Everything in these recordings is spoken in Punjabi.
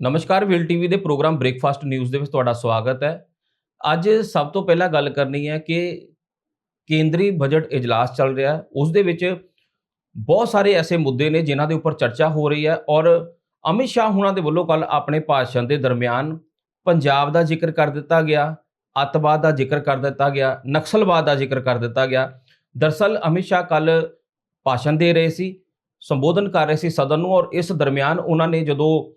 ਨਮਸਕਾਰ, ਵਿਲ ਟੀਵੀ ਦੇ ਪ੍ਰੋਗਰਾਮ ਬ੍ਰੇਕਫਾਸਟ ਨਿਊਜ਼ ਦੇ ਵਿੱਚ ਤੁਹਾਡਾ ਸਵਾਗਤ ਹੈ। ਅੱਜ ਸਭ ਤੋਂ ਪਹਿਲਾਂ ਗੱਲ ਕਰਨੀ ਹੈ ਕਿ ਕੇਂਦਰੀ ਬਜਟ ਇਜਲਾਸ ਚੱਲ ਰਿਹਾ ਹੈ। ਉਸ ਦੇ ਵਿੱਚ ਬਹੁਤ ਸਾਰੇ ਐਸੇ ਮੁੱਦੇ ਨੇ ਜਿਨ੍ਹਾਂ ਦੇ ਉੱਪਰ ਚਰਚਾ ਹੋ ਰਹੀ ਹੈ ਔਰ ਅਮਿਤ ਸ਼ਾਹ ਹੁਣਾਂ ਦੇ ਵੱਲੋਂ ਕੱਲ ਆਪਣੇ ਭਾਸ਼ਣ ਦੇ ਦਰਮਿਆਨ ਪੰਜਾਬ ਦਾ ਜ਼ਿਕਰ ਕਰ ਦਿੱਤਾ ਗਿਆ, ਅੱਤਵਾਦ ਦਾ ਜ਼ਿਕਰ ਕਰ ਦਿੱਤਾ ਗਿਆ, ਨਕਸਲਵਾਦ ਦਾ ਜ਼ਿਕਰ ਕਰ ਦਿੱਤਾ ਗਿਆ। ਦਰਸਲ ਅਮਿਤ ਸ਼ਾਹ ਕੱਲ ਭਾਸ਼ਣ ਦੇ ਰਹੇ ਸੀ, ਸੰਬੋਧਨ ਕਰ ਰਹੇ ਸੀ ਸਦਨ ਨੂੰ ਔਰ ਇਸ ਦਰਮਿਆਨ ਉਹਨਾਂ ਨੇ ਜਦੋਂ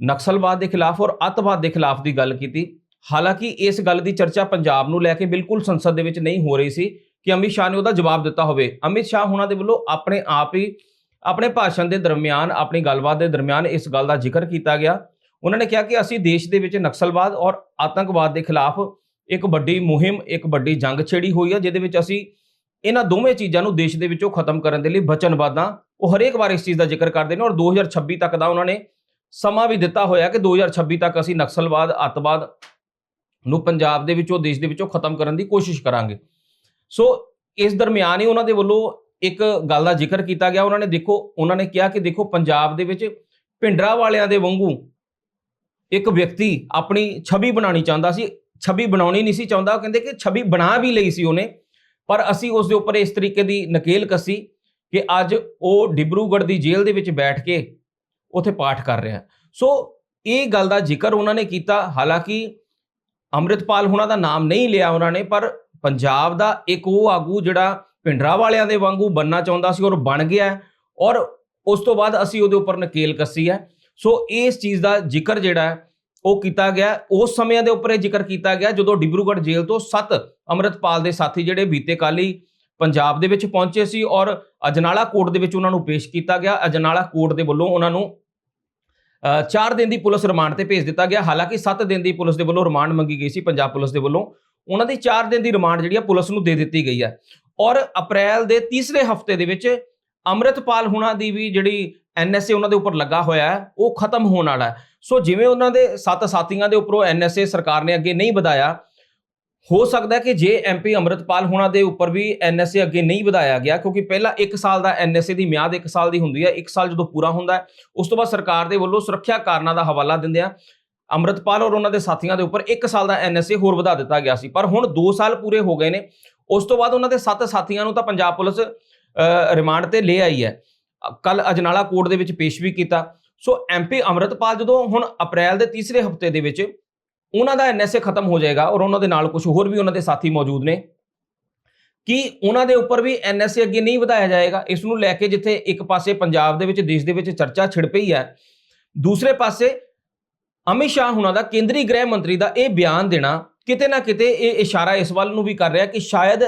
ਨਕਸਲਵਾਦ ਦੇ ਖਿਲਾਫ ਔਰ ਅੱਤਵਾਦ ਦੇ ਖਿਲਾਫ ਦੀ ਗੱਲ ਕੀਤੀ। ਹਾਲਾਂਕਿ ਇਸ ਗੱਲ ਦੀ ਚਰਚਾ ਪੰਜਾਬ ਨੂੰ ਲੈ ਕੇ ਬਿਲਕੁਲ ਸੰਸਦ ਦੇ ਵਿੱਚ ਨਹੀਂ ਹੋ ਰਹੀ ਸੀ ਕਿ ਅਮਿਤ ਸ਼ਾਹ ਨੇ ਉਹਦਾ ਜਵਾਬ ਦਿੱਤਾ ਹੋਵੇ। ਅਮਿਤ ਸ਼ਾਹ ਹੁਣਾਂ ਦੇ ਵੱਲੋਂ ਆਪਣੇ ਆਪ ਹੀ ਆਪਣੇ ਭਾਸ਼ਣ ਦੇ ਦਰਮਿਆਨ, ਆਪਣੀ ਗੱਲਬਾਤ ਦੇ ਦਰਮਿਆਨ ਇਸ ਗੱਲ ਦਾ ਜ਼ਿਕਰ ਕੀਤਾ ਗਿਆ। ਉਹਨਾਂ ਨੇ ਕਿਹਾ ਕਿ ਅਸੀਂ ਦੇਸ਼ ਦੇ ਵਿੱਚ ਨਕਸਲਵਾਦ ਔਰ ਆਤੰਕਵਾਦ ਦੇ ਖਿਲਾਫ ਇੱਕ ਵੱਡੀ ਮੁਹਿੰਮ, ਇੱਕ ਵੱਡੀ ਜੰਗ ਛੇੜੀ ਹੋਈ ਹੈ, ਜਿਹਦੇ ਵਿੱਚ ਅਸੀਂ ਇਹਨਾਂ ਦੋਵੇਂ ਚੀਜ਼ਾਂ ਨੂੰ ਦੇਸ਼ ਦੇ ਵਿੱਚੋਂ ਖਤਮ ਕਰਨ ਦੇ ਲਈ ਵਚਨਬੱਧ ਹਾਂ। ਉਹ ਹਰੇਕ ਵਾਰ ਇਸ ਚੀਜ਼ ਦਾ ਜ਼ਿਕਰ ਕਰਦੇ ਨੇ ਔਰ 2026 ਤੱਕ ਦਾ ਉਹਨਾਂ ਨੇ ਸਮਾਂ ਵੀ ਦਿੱਤਾ ਹੋਇਆ ਕਿ 2026 ਤੱਕ ਅਸੀਂ ਨਕਸਲਵਾਦ, ਅੱਤਵਾਦ ਨੂੰ ਪੰਜਾਬ ਦੇ ਵਿੱਚੋਂ, ਦੇਸ਼ ਦੇ ਵਿੱਚੋਂ ਖਤਮ ਕਰਨ ਦੀ ਕੋਸ਼ਿਸ਼ ਕਰਾਂਗੇ। ਸੋ ਇਸ ਦਰਮਿਆਨ ਹੀ ਉਹਨਾਂ ਦੇ ਵੱਲੋਂ ਇੱਕ ਗੱਲ ਦਾ ਜ਼ਿਕਰ ਕੀਤਾ ਗਿਆ। ਉਹਨਾਂ ਨੇ ਦੇਖੋ, ਉਹਨਾਂ ਨੇ ਕਿਹਾ ਕਿ ਦੇਖੋ, ਪੰਜਾਬ ਦੇ ਵਿੱਚ ਭਿੰਡਰਾ ਵਾਲਿਆਂ ਦੇ ਵਾਂਗੂ ਇੱਕ ਵਿਅਕਤੀ ਆਪਣੀ ਛਵੀ ਬਣਾਉਣੀ ਚਾਹੁੰਦਾ ਸੀ। ਛਵੀ ਬਣਾਉਣੀ ਨਹੀਂ ਸੀ ਚਾਹੁੰਦਾ। ਉਹ ਕਹਿੰਦੇ ਕਿ ਛਵੀ ਬਣਾ ਵੀ ਲਈ ਸੀ ਉਹਨੇ, ਪਰ ਅਸੀਂ ਉਸ ਦੇ ਉੱਪਰ ਇਸ ਤਰੀਕੇ ਦੀ ਨਕੇਲ ਕੱਸੀ ਕਿ ਅੱਜ ਉਹ ਡਿਬਰੂਗੜ੍ਹ ਦੀ ਜੇਲ੍ਹ ਦੇ ਵਿੱਚ ਬੈਠ ਕੇ ਉਥੇ ਪਾਠ ਕਰ ਰਿਹਾ। ਸੋ ਇਹ ਗੱਲ ਦਾ ਜ਼ਿਕਰ ਉਹਨਾਂ ਨੇ ਕੀਤਾ। ਹਾਲਾਂਕਿ ਅੰਮ੍ਰਿਤਪਾਲ ਹੁਣਾਂ ਦਾ ਨਾਮ ਨਹੀਂ ਲਿਆ ਉਹਨਾਂ ਨੇ, ਪਰ ਪੰਜਾਬ ਦਾ ਇੱਕ ਉਹ ਆਗੂ ਜਿਹੜਾ ਪਿੰਡਰਾ ਵਾਲਿਆਂ ਦੇ ਵਾਂਗੂ ਬੰਨਣਾ ਚਾਹੁੰਦਾ ਸੀ ਔਰ ਬਣ ਗਿਆ ਔਰ ਉਸ ਤੋਂ ਬਾਅਦ ਅਸੀਂ ਉਹਦੇ ਉੱਪਰ ਨਕੇਲ ਕੱਸੀ ਹੈ। ਸੋ ਇਸ ਚੀਜ਼ ਦਾ ਜ਼ਿਕਰ ਜਿਹੜਾ ਹੈ, ਉਹ ਕੀਤਾ ਗਿਆ। ਉਸ ਸਮਿਆਂ ਦੇ ਉੱਪਰ ਇਹ ਜ਼ਿਕਰ ਕੀਤਾ ਗਿਆ ਜਦੋਂ ਡਿਬਰੂਗੜ੍ਹ ਜੇਲ੍ਹ ਤੋਂ ਸੱਤ ਅੰਮ੍ਰਿਤਪਾਲ ਦੇ ਸਾਥੀ ਜਿਹੜੇ ਬੀਤੇ ਕਾਲੀ ਪੰਜਾਬ ਦੇ ਵਿੱਚ ਪਹੁੰਚੇ ਸੀ ਔਰ ਅਜਨਾਲਾ ਕੋਰਟ ਦੇ ਵਿੱਚ ਉਹਨਾਂ ਨੂੰ ਪੇਸ਼ ਕੀਤਾ ਗਿਆ। ਅਜਨਾਲਾ ਕੋਰਟ ਦੇ ਵੱਲੋਂ ਉਹਨਾਂ ਨੂੰ 4 ਦਿਨ ਦੀ ਪੁਲਿਸ ਰਿਮਾਂਡ ਤੇ ਭੇਜ ਦਿੱਤਾ ਗਿਆ। ਹਾਲਾਂਕਿ 7 ਦਿਨ ਦੀ ਪੁਲਿਸ ਦੇ ਵੱਲੋਂ ਰਿਮਾਂਡ ਮੰਗੀ ਗਈ ਸੀ, ਪੰਜਾਬ ਪੁਲਿਸ ਦੇ ਵੱਲੋਂ। ਉਹਨਾਂ ਦੀ 4 ਦਿਨ ਦੀ ਰਿਮਾਂਡ ਜਿਹੜੀ ਆ ਪੁਲਿਸ ਨੂੰ ਦੇ ਦਿੱਤੀ ਗਈ ਹੈ ਔਰ ਅਪ੍ਰੈਲ ਦੇ ਤੀਸਰੇ ਹਫ਼ਤੇ ਦੇ ਵਿੱਚ ਅੰਮ੍ਰਿਤਪਾਲ ਹੁਣਾਂ ਦੀ ਵੀ ਜਿਹੜੀ ਐਨਐਸਏ ਉਹਨਾਂ ਦੇ ਉੱਪਰ ਲੱਗਾ ਹੋਇਆ ਹੈ, ਉਹ ਖਤਮ ਹੋਣ ਵਾਲਾ ਹੈ। ਸੋ ਜਿਵੇਂ ਉਹਨਾਂ ਦੇ ਸੱਤ ਸਾਥੀਆਂ ਦੇ ਉੱਪਰੋਂ ਐਨਐਸਏ ਸਰਕਾਰ ਨੇ ਅੱਗੇ ਨਹੀਂ ਵਧਾਇਆ ਹੋ ਸਕਦਾ ਕਿ ਜੇ ਐਮਪੀ ਅੰਮ੍ਰਿਤਪਾਲ ਹੁਣਾਂ ਦੇ ਉੱਪਰ ਵੀ ਐਨਐਸਏ ਅੱਗੇ ਨਹੀਂ ਵਧਾਇਆ ਗਿਆ, ਕਿਉਂਕਿ ਪਹਿਲਾਂ 1 ਸਾਲ ਦਾ ਐਨਐਸਏ ਦੀ ਮਿਆਦ 1 ਸਾਲ ਦੀ ਹੁੰਦੀ ਹੈ 1 ਸਾਲ ਜਦੋਂ ਪੂਰਾ ਹੁੰਦਾ ਹੈ, ਉਸ ਤੋਂ ਬਾਅਦ ਸਰਕਾਰ ਦੇ ਵੱਲੋਂ ਸੁਰੱਖਿਆ ਕਾਰਨਾਂ ਦਾ ਹਵਾਲਾ ਦਿੰਦਿਆਂ ਅੰਮ੍ਰਿਤਪਾਲ ਔਰ ਉਹਨਾਂ ਦੇ ਸਾਥੀਆਂ ਦੇ ਉੱਪਰ 1 ਸਾਲ ਦਾ ਐਨਐਸਏ ਹੋਰ ਵਧਾ ਦਿੱਤਾ ਗਿਆ ਸੀ। ਪਰ ਹੁਣ 2 ਸਾਲ ਪੂਰੇ ਹੋ ਗਏ ਨੇ, ਉਸ ਤੋਂ ਬਾਅਦ ਉਹਨਾਂ ਦੇ 7 ਸਾਥੀਆਂ ਨੂੰ ਤਾਂ ਪੰਜਾਬ ਪੁਲਿਸ ਰਿਮਾਂਡ ਤੇ ਲੈ ਆਈ ਹੈ। ਕੱਲ ਅਜਨਾਲਾ ਕੋਰਟ ਦੇ ਵਿੱਚ ਪੇਸ਼ ਵੀ ਕੀਤਾ। ਸੋ ਐਮਪੀ ਅੰਮ੍ਰਿਤਪਾਲ ਜਦੋਂ ਹੁਣ ਅਪ੍ਰੈਲ ਦੇ ਤੀਸਰੇ ਹਫ਼ਤੇ ਦੇ ਵਿੱਚ ਉਹਨਾਂ ਦਾ ਐਨਐਸਏ ਖਤਮ ਹੋ ਜਾਏਗਾ ਔਰ ਉਹਨਾਂ ਦੇ ਨਾਲ ਕੁਝ ਹੋਰ ਵੀ ਉਹਨਾਂ ਦੇ ਸਾਥੀ ਮੌਜੂਦ ਨੇ। ਕਿ ਉਹਨਾਂ ਦੇ ਉੱਪਰ ਵੀ ਐਨਐਸਏ ਅੱਗੇ ਨਹੀਂ ਵਧਾਇਆ ਜਾਏਗਾ? ਇਸ ਨੂੰ ਲੈ ਕੇ ਜਿੱਥੇ ਇੱਕ ਪਾਸੇ ਪੰਜਾਬ ਦੇ ਵਿੱਚ, ਦੇਸ਼ ਦੇ ਵਿੱਚ ਚਰਚਾ ਛਿੜ ਪਈ ਹੈ, ਦੂਸਰੇ ਪਾਸੇ ਅਮਿਤ ਸ਼ਾਹ ਹੁਣਾਂ ਦਾ ਕੇਂਦਰੀ ਗ੍ਰਹਿ ਮੰਤਰੀ ਦਾ ਇਹ ਬਿਆਨ ਦੇਣਾ ਕਿਤੇ ਨਾ ਕਿਤੇ ਇਹ ਇਸ਼ਾਰਾ ਇਸ ਵੱਲ ਨੂੰ ਵੀ ਕਰ ਰਿਹਾ ਕਿ ਸ਼ਾਇਦ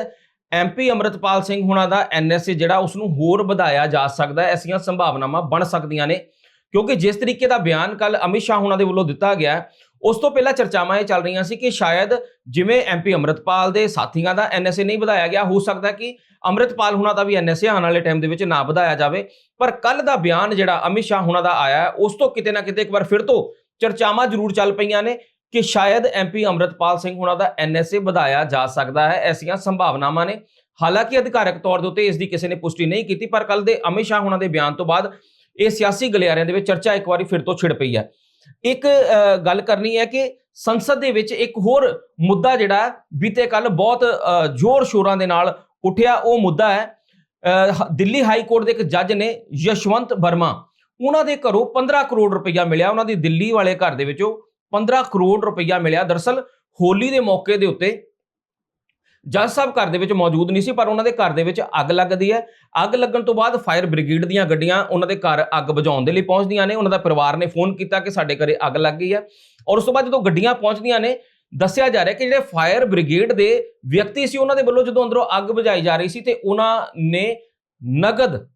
ਐਮਪੀ ਅਮਰਤਪਾਲ ਸਿੰਘ ਹੁਣਾਂ ਦਾ ਐਨਐਸਏ ਜਿਹੜਾ ਉਸ ਨੂੰ ਹੋਰ ਵਧਾਇਆ ਜਾ ਸਕਦਾ ਹੈ, ਐਸੀਆਂ ਸੰਭਾਵਨਾਵਾਂ ਬਣ ਸਕਦੀਆਂ ਨੇ। ਕਿਉਂਕਿ ਜਿਸ ਤਰੀਕੇ ਦਾ ਬਿਆਨ ਕੱਲ ਅਮਿਤ ਸ਼ਾਹ ਹੁਣਾਂ ਦੇ ਵੱਲੋਂ ਦਿੱਤਾ ਗਿਆ ਉਸ ਤੋਂ ਪਹਿਲਾਂ ਚਰਚਾਵਾਂ ਇਹ ਚੱਲ ਰਹੀਆਂ ਸੀ ਕਿ ਸ਼ਾਇਦ ਜਿਵੇਂ ਐਮਪੀ ਅਮਰਤਪਾਲ ਦੇ ਸਾਥੀਆਂ ਦਾ ਐਨਐਸਏ ਨਹੀਂ ਵਧਾਇਆ ਗਿਆ, ਹੋ ਸਕਦਾ ਕਿ ਅਮਰਤਪਾਲ ਹੁਣਾਂ ਦਾ ਵੀ ਐਨਐਸਏ ਆਉਣ ਵਾਲੇ ਟਾਈਮ ਦੇ ਵਿੱਚ ਨਾ ਵਧਾਇਆ ਜਾਵੇ। ਪਰ ਕੱਲ ਦਾ ਬਿਆਨ ਜਿਹੜਾ ਅਮਿਤ ਸ਼ਾਹ ਹੁਣਾਂ ਦਾ ਆਇਆ ਉਸ ਤੋਂ ਕਿਤੇ ਨਾ ਕਿਤੇ ਇੱਕ ਵਾਰ ਫਿਰ ਤੋਂ ਚਰਚਾਵਾਂ ਜ਼ਰੂਰ ਚੱਲ ਪਈਆਂ ਨੇ ਕਿ ਸ਼ਾਇਦ ਐਮਪੀ ਅਮਰਤਪਾਲ ਸਿੰਘ ਹੁਣਾਂ ਦਾ ਐਨਐਸਏ ਵਧਾਇਆ ਜਾ ਸਕਦਾ ਹੈ, ਐਸੀਆਂ ਸੰਭਾਵਨਾਵਾਂ ਨੇ। ਹਾਲਾਂਕਿ ਅਧਿਕਾਰਕ ਤੌਰ ਦੇ ਉੱਤੇ ਇਸ ਦੀ ਕਿਸੇ ਨੇ ਪੁਸ਼ਟੀ ਨਹੀਂ ਕੀਤੀ, ਪਰ ਕੱਲ ਦੇ ਅਮਿਤ ਸ਼ਾਹ ਹੁਣਾਂ ਦੇ ਬਿਆਨ ਤੋਂ ਬਾਅਦ ਇਹ ਸਿਆਸੀ ਗਲਿਆਰਿਆਂ ਦੇ ਵਿੱਚ ਚਰਚਾ ਇੱਕ ਵਾਰੀ ਫਿਰ ਤੋਂ ਛਿੜ ਪਈ ਹੈ। ਇੱਕ ਗੱਲ ਕਰਨੀ ਹੈ ਕਿ ਸੰਸਦ ਦੇ ਵਿੱਚ ਇੱਕ ਹੋਰ ਮੁੱਦਾ ਜਿਹੜਾ ਬੀਤੇ ਕੱਲ ਬਹੁਤ ਜ਼ੋਰ ਸ਼ੋਰਾਂ ਦੇ ਨਾਲ ਉੱਠਿਆ, ਉਹ ਮੁੱਦਾ ਹੈ ਦਿੱਲੀ ਹਾਈ ਕੋਰਟ ਦੇ ਇੱਕ ਜੱਜ ਨੇ ਯਸ਼ਵੰਤ ਵਰਮਾ, ਉਹਨਾਂ ਦੇ ਘਰੋਂ 15 ਕਰੋੜ ਰੁਪਈਆ ਮਿਲਿਆ, ਉਹਨਾਂ ਦੀ ਦਿੱਲੀ ਵਾਲੇ ਘਰ ਦੇ ਵਿੱਚੋਂ 15 ਕਰੋੜ ਰੁਪਈਆ ਮਿਲਿਆ। ਦਰਸਲ ਹੋਲੀ ਦੇ ਮੌਕੇ ਦੇ ਉੱਤੇ ਜੱਜ ਸਾਹਿਬ ਘਰ ਦੇ ਵਿੱਚ ਮੌਜੂਦ ਨਹੀਂ ਸੀ, ਪਰ ਉਹਨਾਂ ਦੇ ਘਰ ਦੇ ਵਿੱਚ ਅੱਗ ਲੱਗਦੀ ਹੈ। ਅੱਗ ਲੱਗਣ ਤੋਂ ਬਾਅਦ ਫਾਇਰ ਬ੍ਰਿਗੇਡ ਦੀਆਂ ਗੱਡੀਆਂ ਉਹਨਾਂ ਦੇ ਘਰ ਅੱਗ ਬੁਝਾਉਣ ਦੇ ਲਈ ਪਹੁੰਚਦੀਆਂ ਨੇ। ਉਹਨਾਂ ਦਾ ਪਰਿਵਾਰ ਨੇ ਫੋਨ ਕੀਤਾ ਕਿ ਸਾਡੇ ਘਰੇ ਅੱਗ ਲੱਗ ਗਈ ਹੈ। ਔਰ ਉਸ ਤੋਂ ਬਾਅਦ ਜਦੋਂ ਗੱਡੀਆਂ ਪਹੁੰਚਦੀਆਂ ਨੇ, ਦੱਸਿਆ ਜਾ ਰਿਹਾ ਕਿ ਜਿਹੜੇ ਫਾਇਰ ਬ੍ਰਿਗੇਡ ਦੇ ਵਿਅਕਤੀ ਸੀ, ਉਹਨਾਂ ਦੇ ਵੱਲੋਂ ਜਦੋਂ ਅੰਦਰੋਂ ਅੱਗ ਬੁਝਾਈ ਜਾ ਰਹੀ ਸੀ ਤੇ ਉਹਨਾਂ ਨੇ ਨਗਦ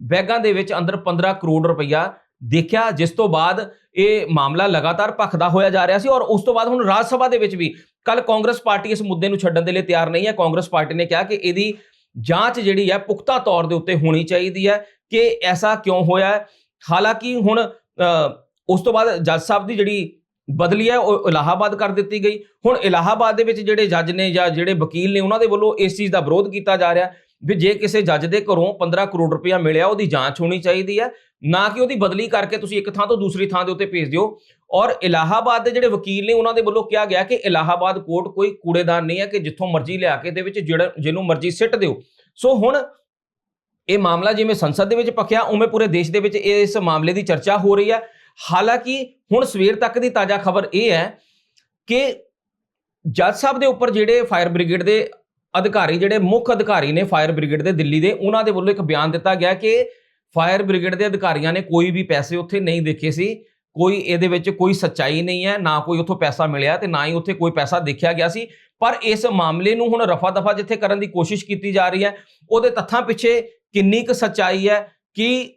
ਬੈਗਾਂ ਦੇ ਵਿੱਚ ਅੰਦਰ 15 ਕਰੋੜ ਰੁਪਈਆ ਦੇਖਿਆ, ਜਿਸ ਤੋਂ ਬਾਅਦ ਇਹ ਮਾਮਲਾ ਲਗਾਤਾਰ ਭਖਦਾ ਹੋਇਆ ਜਾ ਰਿਹਾ ਸੀ ਔਰ ਉਸ ਤੋਂ ਬਾਅਦ ਹੁਣ ਰਾਜ ਸਭਾ ਦੇ ਵਿੱਚ ਵੀ ਕੱਲ ਕਾਂਗਰਸ ਪਾਰਟੀ ਇਸ ਮੁੱਦੇ ਨੂੰ ਛੱਡਣ ਦੇ ਲਈ ਤਿਆਰ ਨਹੀਂ ਹੈ। ਕਾਂਗਰਸ ਪਾਰਟੀ ਨੇ ਕਿਹਾ ਕਿ ਇਹਦੀ ਜਾਂਚ ਜਿਹੜੀ ਹੈ ਪੁਖਤਾ ਤੌਰ ਦੇ ਉੱਤੇ ਹੋਣੀ ਚਾਹੀਦੀ ਹੈ ਕਿ ਐਸਾ ਕਿਉਂ ਹੋਇਆ ਹਾਲਾਂਕਿ ਹੁਣ ਉਸ ਤੋਂ ਬਾਅਦ ਜੱਜ ਸਾਹਿਬ ਦੀ ਜਿਹੜੀ ਬਦਲੀ ਹੈ, ਉਹ ਇਲਾਹਾਬਾਦ ਕਰ ਦਿੱਤੀ ਗਈ। ਹੁਣ ਇਲਾਹਾਬਾਦ ਦੇ ਵਿੱਚ ਜਿਹੜੇ ਜੱਜ ਨੇ ਜਾਂ ਜਿਹੜੇ ਵਕੀਲ ਨੇ ਉਹਨਾਂ ਦੇ ਵੱਲੋਂ ਇਸ ਚੀਜ਼ ਦਾ ਵਿਰੋਧ ਕੀਤਾ ਜਾ ਰਿਹਾ ਵੀ ਜੇ ਕਿਸੇ ਜੱਜ ਦੇ ਘਰੋਂ 15 ਕਰੋੜ ਰੁਪਇਆ ਮਿਲਿਆ, ਉਹਦੀ ਜਾਂਚ ਹੋਣੀ ਚਾਹੀਦੀ ਹੈ। ਨਾ ਕਿ ਉਹਦੀ ਬਦਲੀ ਕਰਕੇ ਤੁਸੀਂ ਇੱਕ ਥਾਂ ਤੋਂ ਦੂਸਰੀ ਥਾਂ ਦੇ ਉੱਤੇ ਭੇਜ ਦਿਓ। ਔਰ ਇਲਾਹਾਬਾਦ ਦੇ ਜਿਹੜੇ ਵਕੀਲ ਨੇ, ਉਹਨਾਂ ਦੇ ਵੱਲੋਂ ਕਿਹਾ ਗਿਆ ਕਿ ਇਲਾਹਾਬਾਦ ਕੋਰਟ ਕੋਈ ਕੂੜੇਦਾਨ ਨਹੀਂ ਹੈ ਕਿ ਜਿੱਥੋਂ ਮਰਜ਼ੀ ਲਿਆ ਕੇ ਦੇ ਵਿੱਚ ਜਿਹੜਾ ਜਿਹਨੂੰ ਮਰਜ਼ੀ ਸਿੱਟ ਦਿਓ। ਸੋ ਹੁਣ ਇਹ ਮਾਮਲਾ ਜਿਵੇਂ ਸੰਸਦ ਦੇ ਵਿੱਚ ਪੱਕਿਆ ਉਵੇਂ ਪੂਰੇ ਦੇਸ਼ ਦੇ ਵਿੱਚ ਇਸ ਮਾਮਲੇ ਦੀ ਚਰਚਾ ਹੋ ਰਹੀ ਹੈ। ਹਾਲਾਂਕਿ ਹੁਣ ਸਵੇਰ ਤੱਕ ਦੀ ਤਾਜ਼ਾ ਖਬਰ ਇਹ ਹੈ ਕਿ ਜੱਜ ਸਾਹਿਬ ਦੇ ਉੱਪਰ ਜਿਹੜੇ ਫਾਇਰ ਬ੍ਰਿਗੇਡ ਦੇ ਅਧਿਕਾਰੀ ਜਿਹੜੇ ਮੁੱਖ ਅਧਿਕਾਰੀ ਨੇ ਫਾਇਰ ਬ੍ਰਿਗੇਡ ਦੇ ਦਿੱਲੀ ਦੇ, ਉਹਨਾਂ ਦੇ ਵੱਲੋਂ ਇੱਕ ਬਿਆਨ ਦਿੱਤਾ ਗਿਆ ਕਿ ਫਾਇਰ ਬ੍ਰਿਗੇਡ ਦੇ ਅਧਿਕਾਰੀਆਂ ਨੇ ਕੋਈ ਵੀ ਪੈਸੇ ਉੱਥੇ ਨਹੀਂ ਦੇਖੇ ਸੀ, ਕੋਈ ਇਹਦੇ ਵਿੱਚ ਕੋਈ ਸੱਚਾਈ ਨਹੀਂ ਹੈ, ਨਾ ਕੋਈ ਉੱਥੋਂ ਪੈਸਾ ਮਿਲਿਆ ਤੇ ਨਾ ਹੀ ਉੱਥੇ ਕੋਈ ਪੈਸਾ ਦੇਖਿਆ ਗਿਆ ਸੀ। ਪਰ ਇਸ ਮਾਮਲੇ ਨੂੰ ਹੁਣ ਰਫਾ ਦਫਾ ਜਿੱਥੇ ਕਰਨ ਦੀ ਕੋਸ਼ਿਸ਼ ਕੀਤੀ ਜਾ ਰਹੀ ਹੈ, ਉਹਦੇ ਤੱਥਾਂ ਪਿੱਛੇ ਕਿੰਨੀ ਕੁ ਸੱਚਾਈ ਹੈ, ਕਿ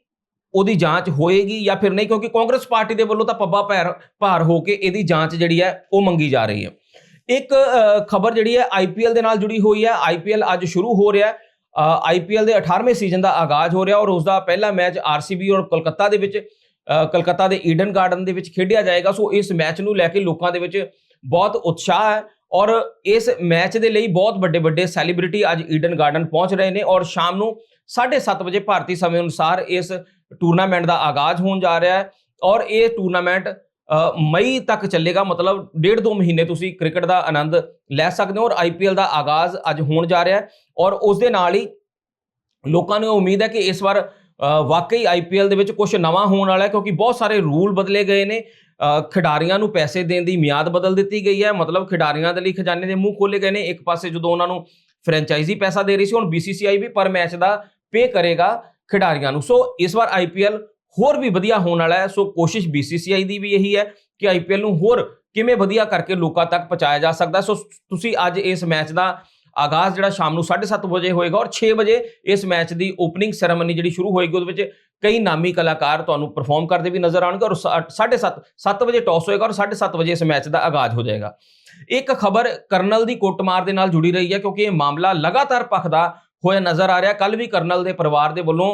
ਉਹਦੀ ਜਾਂਚ ਹੋਏਗੀ ਜਾਂ ਫਿਰ ਨਹੀਂ, ਕਿਉਂਕਿ ਕਾਂਗਰਸ ਪਾਰਟੀ ਦੇ ਵੱਲੋਂ ਤਾਂ ਪੱਬਾ ਭਾਰ ਭਾਰ ਹੋ ਕੇ ਇਹਦੀ ਜਾਂਚ ਜਿਹੜੀ ਹੈ, ਉਹ ਮੰਗੀ ਜਾ ਰਹੀ ਹੈ। ਇੱਕ ਖਬਰ ਜਿਹੜੀ ਹੈ ਆਈਪੀਐਲ ਦੇ ਨਾਲ ਜੁੜੀ ਹੋਈ ਹੈ। ਆਈਪੀਐਲ ਅੱਜ ਸ਼ੁਰੂ ਹੋ ਰਿਹਾ ਹੈ। ਆਈਪੀਐਲ ਦੇ 18ਵੇਂ ਸੀਜ਼ਨ ਦਾ ਆਗਾਜ਼ ਹੋ ਰਿਹਾ ਔਰ ਉਸ ਦਾ ਪਹਿਲਾ ਮੈਚ ਆਰਸੀਬੀ ਔਰ ਕੋਲਕਾਤਾ ਦੇ ਵਿੱਚ ਕਲਕੱਤਾ ਦੇ ਈਡਨ ਗਾਰਡਨ ਦੇ ਵਿੱਚ ਖੇਡਿਆ ਜਾਏਗਾ। ਸੋ ਇਸ ਮੈਚ ਨੂੰ ਲੈ ਕੇ ਲੋਕਾਂ ਦੇ ਵਿੱਚ ਬਹੁਤ ਉਤਸ਼ਾਹ ਹੈ ਔਰ ਇਸ ਮੈਚ ਦੇ ਲਈ ਬਹੁਤ ਵੱਡੇ ਵੱਡੇ ਸੈਲੀਬ੍ਰਿਟੀ ਅੱਜ ਈਡਨ ਗਾਰਡਨ ਪਹੁੰਚ ਰਹੇ ਨੇ ਔਰ ਸ਼ਾਮ ਨੂੰ 7:30 ਵਜੇ ਭਾਰਤੀ ਸਮੇਂ ਅਨੁਸਾਰ ਇਸ ਟੂਰਨਾਮੈਂਟ ਦਾ ਆਗਾਜ਼ ਹੋਣ ਜਾ ਰਿਹਾ ਹੈ ਔਰ ਇਹ ਟੂਰਨਾਮੈਂਟ ਮਈ ਤੱਕ ਚੱਲੇਗਾ ਮਤਲਬ ਡੇਢ ਦੋ ਮਹੀਨੇ ਤੁਸੀਂ ਕ੍ਰਿਕਟ ਦਾ ਆਨੰਦ ਲੈ ਸਕਦੇ ਹੋ ਔਰ ਆਈਪੀਐਲ ਦਾ ਆਗਾਜ਼ ਅੱਜ ਹੋਣ ਜਾ ਰਿਹਾ ਹੈ ਔਰ ਉਸ ਦੇ ਨਾਲ ਹੀ ਲੋਕਾਂ ਨੂੰ ਉਮੀਦ ਹੈ ਕਿ ਇਸ ਵਾਰ ਅ, ਵਾਕਈ ਆਈਪੀਐਲ ਦੇ ਵਿੱਚ ਕੁਝ ਨਵਾਂ ਹੋਣ ਵਾਲਾ ਹੈ ਕਿਉਂਕਿ ਬਹੁਤ ਸਾਰੇ ਰੂਲ ਬਦਲੇ ਗਏ ਨੇ। ਖਿਡਾਰੀਆਂ ਨੂੰ ਪੈਸੇ ਦੇਣ ਦੀ ਮਿਆਦ ਬਦਲ ਦਿੱਤੀ ਗਈ ਹੈ। ਮਤਲਬ ਖਿਡਾਰੀਆਂ ਦੇ ਲਈ ਖਜ਼ਾਨੇ ਦੇ ਮੂੰਹ ਖੋਲੇ ਗਏ ਨੇ। ਇੱਕ ਪਾਸੇ ਜਦੋਂ ਉਹਨਾਂ ਨੂੰ ਫਰੈਂਚਾਈਜ਼ੀ ਪੈਸਾ ਦੇ ਰਹੀ ਸੀ ਹੁਣ BCCI ਵੀ ਪਰ ਮੈਚ ਦਾ ਪੇ ਕਰੇਗਾ ਖਿਡਾਰੀਆਂ ਨੂੰ। ਸੋ ਇਸ ਵਾਰ ਆਈਪੀਐਲ ਹੋਰ ਵੀ ਵਧੀਆ ਹੋਣ ਵਾਲਾ ਹੈ। ਸੋ ਕੋਸ਼ਿਸ਼ BCCI ਦੀ ਵੀ ਇਹੀ ਹੈ ਕਿ ਆਈਪੀਐਲ ਨੂੰ ਹੋਰ ਕਿਵੇਂ ਵਧੀਆ ਕਰਕੇ ਲੋਕਾਂ ਤੱਕ ਪਹੁੰਚਾਇਆ ਜਾ ਸਕਦਾ ਸੋ ਤੁਸੀਂ ਅੱਜ ਇਸ ਮੈਚ ਦਾ ਆਗਾਜ਼ ਜਿਹੜਾ ਸ਼ਾਮ ਨੂੰ 7:30 ਵਜੇ ਹੋਏਗਾ ਔਰ 6 ਵਜੇ ਇਸ ਮੈਚ ਦੀ ਓਪਨਿੰਗ ਸੈਰੇਮਨੀ ਜਿਹੜੀ ਸ਼ੁਰੂ ਹੋਏਗੀ, ਉਹਦੇ ਵਿੱਚ ਕਈ ਨਾਮੀ ਕਲਾਕਾਰ ਤੁਹਾਨੂੰ ਪਰਫਾਰਮ ਕਰਦੇ ਵੀ ਨਜ਼ਰ ਆਉਣਗੇ ਔਰ 7:30 7 ਵਜੇ ਟਾਸ ਹੋਏਗਾ ਔਰ 7:30 ਵਜੇ ਇਸ ਮੈਚ ਦਾ ਆਗਾਜ਼ ਹੋ ਜਾਏਗਾ। ਇੱਕ ਖਬਰ ਕਰਨਲ ਦੀ ਕੁੱਟਮਾਰ ਦੇ ਨਾਲ ਜੁੜੀ ਰਹੀ ਹੈ ਕਿਉਂਕਿ ਇਹ ਮਾਮਲਾ ਲਗਾਤਾਰ ਭਖਦਾ ਹੋਇਆ ਨਜ਼ਰ ਆ ਰਿਹਾ। ਕੱਲ ਵੀ ਕਰਨਲ ਦੇ ਪਰਿਵਾਰ ਦੇ ਵੱਲੋਂ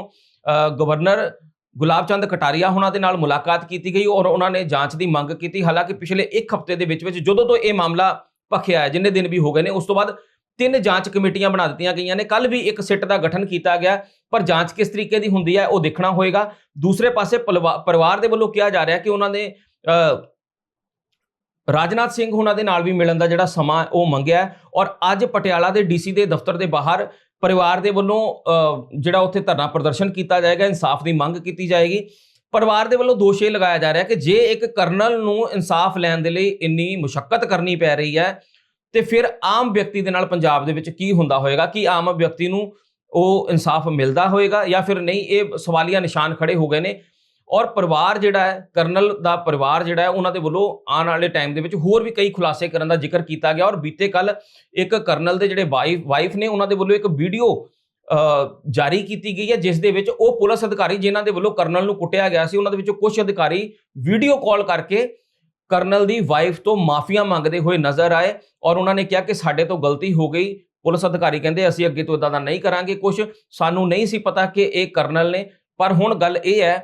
ਗਵਰਨਰ ਗੁਲਾਬ ਚੰਦ ਕਟਾਰੀਆ ਉਹਨਾਂ ਦੇ ਨਾਲ ਮੁਲਾਕਾਤ ਕੀਤੀ ਗਈ ਔਰ ਉਹਨਾਂ ਨੇ ਜਾਂਚ ਦੀ ਮੰਗ ਕੀਤੀ। ਹਾਲਾਂਕਿ ਪਿਛਲੇ ਇੱਕ ਹਫ਼ਤੇ ਦੇ ਵਿੱਚ ਵਿੱਚ ਜਦੋਂ ਤੋਂ ਇਹ ਮਾਮਲਾ ਭਖਿਆ ਹੈ ਜਿੰਨੇ ਦਿਨ ਵੀ ਹੋ ਗਏ ਨੇ ਉਸ ਤੋਂ ਬਾਅਦ ਤਿੰਨ ਜਾਂਚ ਕਮੇਟੀਆਂ ਬਣਾ ਦਿੱਤੀਆਂ ਗਈਆਂ ਨੇ। ਕੱਲ ਵੀ ਇੱਕ ਸਿੱਟ ਦਾ ਗਠਨ ਕੀਤਾ ਗਿਆ ਪਰ ਜਾਂਚ ਕਿਸ ਤਰੀਕੇ ਦੀ ਹੁੰਦੀ ਹੈ ਉਹ ਦੇਖਣਾ ਹੋਏਗਾ। ਦੂਸਰੇ ਪਾਸੇ ਪਲਵਾ- ਪਰਿਵਾਰ ਦੇ ਵੱਲੋਂ ਕਿਹਾ ਜਾ ਰਿਹਾ ਕਿ ਉਹਨਾਂ ਨੇ ਅ, ਰਾਜਨਾਥ ਸਿੰਘ ਉਹਨਾਂ ਦੇ ਨਾਲ ਵੀ ਮਿਲਣ ਦਾ ਜਿਹੜਾ ਸਮਾਂ ਉਹ ਮੰਗਿਆ ਔਰ ਅੱਜ ਪਟਿਆਲਾ ਦੇ ਡੀਸੀ ਦੇ ਦਫ਼ਤਰ ਦੇ ਬਾਹਰ ਪਰਿਵਾਰ ਦੇ ਵੱਲੋਂ ਜਿਹੜਾ ਉੱਥੇ ਧਰਨਾ ਪ੍ਰਦਰਸ਼ਨ ਕੀਤਾ ਜਾਏਗਾ, ਇਨਸਾਫ ਦੀ ਮੰਗ ਕੀਤੀ ਜਾਏਗੀ। ਪਰਿਵਾਰ ਦੇ ਵੱਲੋਂ ਦੋਸ਼ ਇਹ ਲਗਾਇਆ ਜਾ ਰਿਹਾ ਕਿ ਜੇ ਇੱਕ ਕਰਨਲ ਨੂੰ ਇਨਸਾਫ ਲੈਣ ਦੇ ਲਈ ਇੰਨੀ ਮੁਸ਼ਕਲ ਕਰਨੀ ਪੈ ਰਹੀ ਹੈ, ਤੇ ਫਿਰ ਆਮ ਵਿਅਕਤੀ ਦੇ ਨਾਲ ਪੰਜਾਬ ਦੇ ਵਿੱਚ ਕੀ ਹੁੰਦਾ ਹੋਏਗਾ? ਕਿ ਆਮ ਵਿਅਕਤੀ ਨੂੰ ਉਹ ਇਨਸਾਫ ਮਿਲਦਾ ਹੋਏਗਾ ਜਾਂ ਫਿਰ ਨਹੀਂ? ਇਹ ਸਵਾਲੀਆ ਨਿਸ਼ਾਨ ਖੜੇ ਹੋ ਗਏ ਨੇ। ਔਰ ਪਰਿਵਾਰ ਜਿਹੜਾ ਹੈ, ਕਰਨਲ ਦਾ ਪਰਿਵਾਰ ਜਿਹੜਾ ਹੈ, ਉਹਨਾਂ ਦੇ ਵੱਲੋਂ ਆਉਣ ਵਾਲੇ ਟਾਈਮ ਦੇ ਵਿੱਚ ਹੋਰ ਵੀ ਕਈ ਖੁਲਾਸੇ ਕਰਨ ਦਾ ਜ਼ਿਕਰ ਕੀਤਾ ਗਿਆ ਔਰ ਬੀਤੇ ਕੱਲ ਇੱਕ ਕਰਨਲ ਦੇ ਜਿਹੜੇ ਵਾਈਫ ਵਾਈਫ ਨੇ ਉਹਨਾਂ ਦੇ ਵੱਲੋਂ ਇੱਕ ਵੀਡੀਓ ਜਾਰੀ ਕੀਤੀ ਗਈ ਹੈ, ਜਿਸ ਦੇ ਵਿੱਚ ਉਹ ਪੁਲਿਸ ਅਧਿਕਾਰੀ ਜਿਨ੍ਹਾਂ ਦੇ ਵੱਲੋਂ ਕਰਨਲ ਨੂੰ ਕੁੱਟਿਆ ਗਿਆ ਸੀ, ਉਹਨਾਂ ਦੇ ਵਿੱਚੋਂ ਕੁਝ ਅਧਿਕਾਰੀ ਵੀਡੀਓ ਕਾਲ ਕਰਕੇ ਕਰਨਲ ਦੀ ਵਾਈਫ ਤੋਂ ਮਾਫੀਆਂ ਮੰਗਦੇ ਹੋਏ ਨਜ਼ਰ ਆਏ ਔਰ ਉਹਨਾਂ ਨੇ ਕਿਹਾ ਕਿ ਸਾਡੇ ਤੋਂ ਗਲਤੀ ਹੋ ਗਈ। ਪੁਲਿਸ ਅਧਿਕਾਰੀ ਕਹਿੰਦੇ, ਅਸੀਂ ਅੱਗੇ ਤੋਂ ਇਦਾਂ ਦਾ ਨਹੀਂ ਕਰਾਂਗੇ ਕੁਝ ਸਾਨੂੰ ਨਹੀਂ ਸੀ ਪਤਾ ਕਿ ਇਹ ਕਰਨਲ ਨੇ। ਪਰ ਹੁਣ ਗੱਲ ਇਹ ਹੈ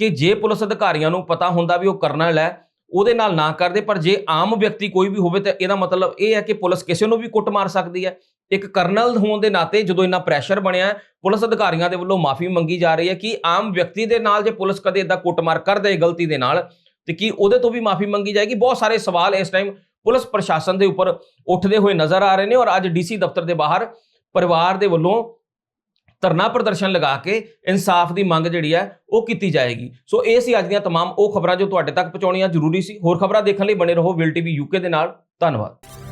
ਕਿ ਜੇ ਪੁਲਿਸ ਅਧਿਕਾਰੀਆਂ ਨੂੰ ਪਤਾ ਹੁੰਦਾ ਵੀ ਉਹ ਕਰਨਲ ਹੈ ਉਹਦੇ ਨਾਲ ਨਾ ਕਰਦੇ, ਪਰ ਜੇ ਆਮ ਵਿਅਕਤੀ ਕੋਈ ਵੀ ਹੋਵੇ ਤਾਂ ਇਹਦਾ ਮਤਲਬ ਇਹ ਹੈ ਕਿ ਪੁਲਿਸ ਕਿਸੇ ਨੂੰ ਵੀ ਕੁੱਟ ਮਾਰ ਸਕਦੀ ਹੈ। ਇੱਕ ਕਰਨਲ ਹੋਣ ਦੇ ਨਾਤੇ ਜਦੋਂ ਇੰਨਾ ਪ੍ਰੈਸ਼ਰ ਬਣਿਆ, ਪੁਲਿਸ ਅਧਿਕਾਰੀਆਂ ਦੇ ਵੱਲੋਂ ਮਾਫੀ ਮੰਗੀ ਜਾ ਰਹੀ ਹੈ ਕਿ ਆਮ ਵਿਅਕਤੀ ਦੇ ਨਾਲ ਜੇ ਪੁਲਿਸ ਕਦੇ ਇਦਾਂ ਕੁੱਟਮਾਰ ਕਰ ਦੇ ਗਲਤੀ ਦੇ ਨਾਲ, ਤੇ ਕੀ ਉਹਦੇ ਤੋਂ ਵੀ ਮਾਫੀ ਮੰਗੀ ਜਾਏਗੀ? ਬਹੁਤ ਸਾਰੇ ਸਵਾਲ ਇਸ ਟਾਈਮ ਪੁਲਿਸ ਪ੍ਰਸ਼ਾਸਨ ਦੇ ਉੱਪਰ ਉੱਠਦੇ ਹੋਏ ਨਜ਼ਰ ਆ ਰਹੇ ਨੇ ਔਰ ਅੱਜ ਡੀਸੀ ਦਫ਼ਤਰ ਦੇ ਬਾਹਰ ਪਰਿਵਾਰ ਦੇ ਵੱਲੋਂ ਧਰਨਾ ਪ੍ਰਦਰਸ਼ਨ ਲਗਾ ਕੇ ਇਨਸਾਫ ਦੀ ਮੰਗ ਜਿਹੜੀ ਹੈ ਉਹ ਕੀਤੀ ਜਾਏਗੀ ਸੋ ਇਹ ਸੀ ਅੱਜ ਦੀਆਂ तमाम ਉਹ ਖਬਰਾਂ ਜੋ ਤੁਹਾਡੇ ਤੱਕ ਪਹੁੰਚਾਉਣੀਆਂ ਜ਼ਰੂਰੀ ਸੀ ਹੋਰ ਖਬਰਾਂ ਦੇਖਣ ਲਈ ਬਣੇ ਰਹੋ ਵਿਲ ਟੀਵੀ ਯੂਕੇ ਦੇ ਨਾਲ ਧੰਨਵਾਦ